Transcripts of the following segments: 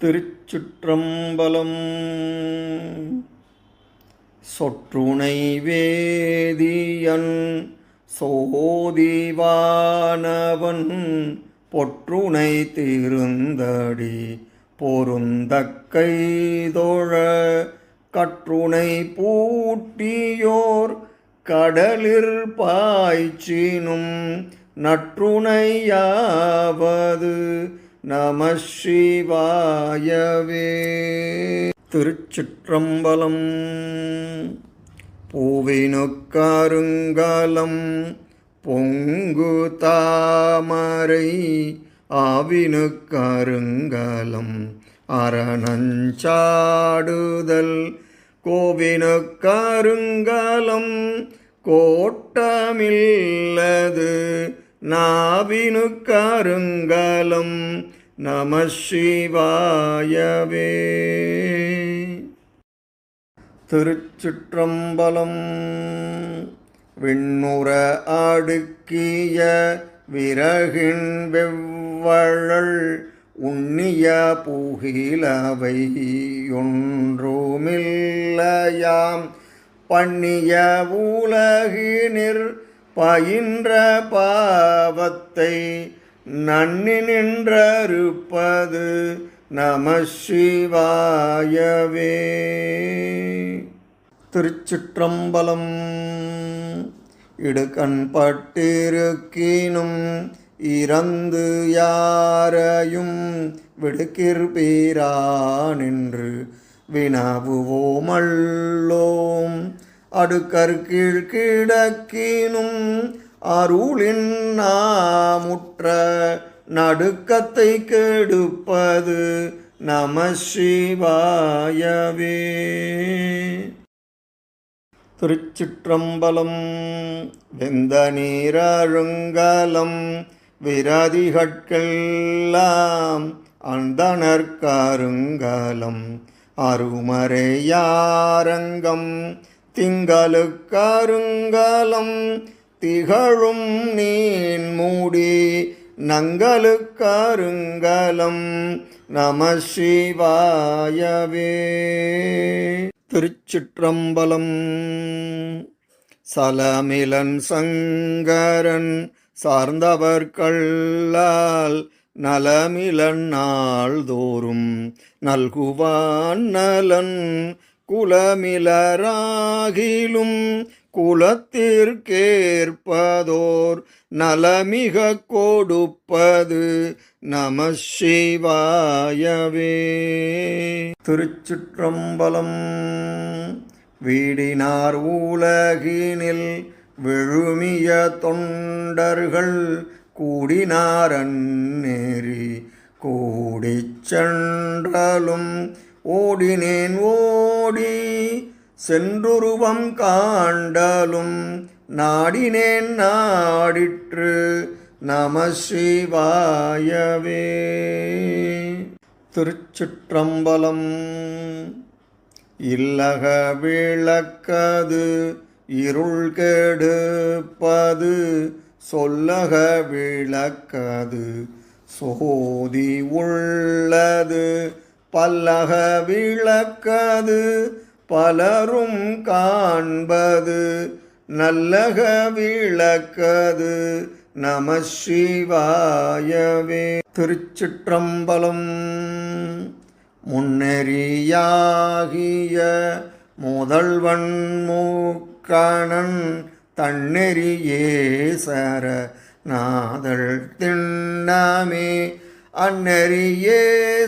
திருச்சுற்றம்பலம். சொற்றுணை வேதியன் சோதிவானவன் பொற்றுணை திருந்தடி பொருந்த கைதொழ கற்றுணை பூட்டியோர் கடலிற் பாய்ச்சினும் நற்றுணையாவது நம ஸ்ரீவாயவே திருச்சிற்றம்பலம் பூவினுக்காருங்காலம் பொங்கு தாமரை ஆவினுக்காருங்காலம் அரணஞ்சாடுதல் கோவினுக்காருங்காலம் கோட்டமில்லது நாவினுக்கருங்கலம் நம சிவாயவே திருச்சிற்றம்பலம் விண்ணுற அடுக்கிய விறகின் வெவ்வழல் உண்ணிய புகிலவை ஒன்றுமில்லையாம் பண்ணிய உலகினிற் பயின்ற பாவத்தை நன்னி நின்றறுப்பது நம சிவாயவே திருச்சிற்றம்பலம் இடுக்கண் பட்டிருக்கினும் இறந்து யாரையும் விடுக்கிற்பீரா நின்று வினாவுவோமல்லோம். அடுக்கற்கீழ் கிடக்கினும் அருளின்னாமுற்ற நடுக்கத்தை கெடுப்பது நம சிவாயவே. திருச்சிற்றம்பலம் வெந்த நீரருங்கலம் விரதிகட்கெல்லாம் அந்தணர்கருங்கலம் அருமறையாரங்கம் திங்களுக்கருங்கலம் திகழும் நீன் மூடி நங்களுக்கருங்கலம் நம சிவாயவே திருச்சிற்றம்பலம் சலமிலன் சங்கரன் சார்ந்தவர்களால் நலமிலன் நாள்தோறும் நல்குவான் நலன் குலமிலராகிலும் குலத்திற்கேற்பதோர் நலமிக கொடுப்பது நம சிவாயவே. திருச்சுற்றம்பலம் வீடினார் உலகினில் விழுமிய தொண்டர்கள் கூடினாரன்னேறி கூடிச் சென்றலும் ஓடினேன் ஓடி சென்றுருவம் காண்டலும் நாடினேன் நாடிற்று நம சிவாயவே திருச்சிற்றம்பலம் இல்லக விளக்கது இருள் கெடுப்பது சொல்லக விளக்கது சோதி உள்ளது பல்லக விளக்கது பலரும் காண்பது நல்லக விளக்கது. நம சிவாயவே. திருச்சிற்றம்பலம் முன்னெறியாகிய முதல்வன் மூக்கணன் தன்னெறியே சர நாதல் திண்ணமே. அந்நெறியே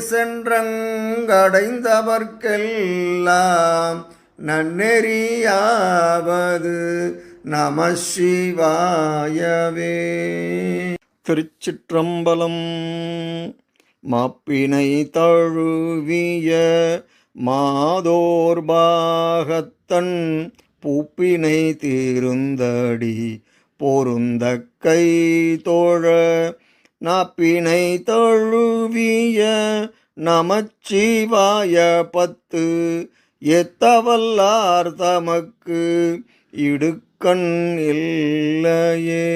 சென்றங்கடைந்தவர்க்கெல்லாம் நன்னெறியாவது நம சிவாயவே திருச்சிற்றம்பலம் மாப்பினை தழுவிய மாதோர் பாகத்தன் பூப்பினை தீருந்தடி பொருந்த கை தோழ நாப்பினை தழுவிய நமச்சிவாய பத்து எத்தவல்லார் தமக்கு இடுக்கண் இல்லையே.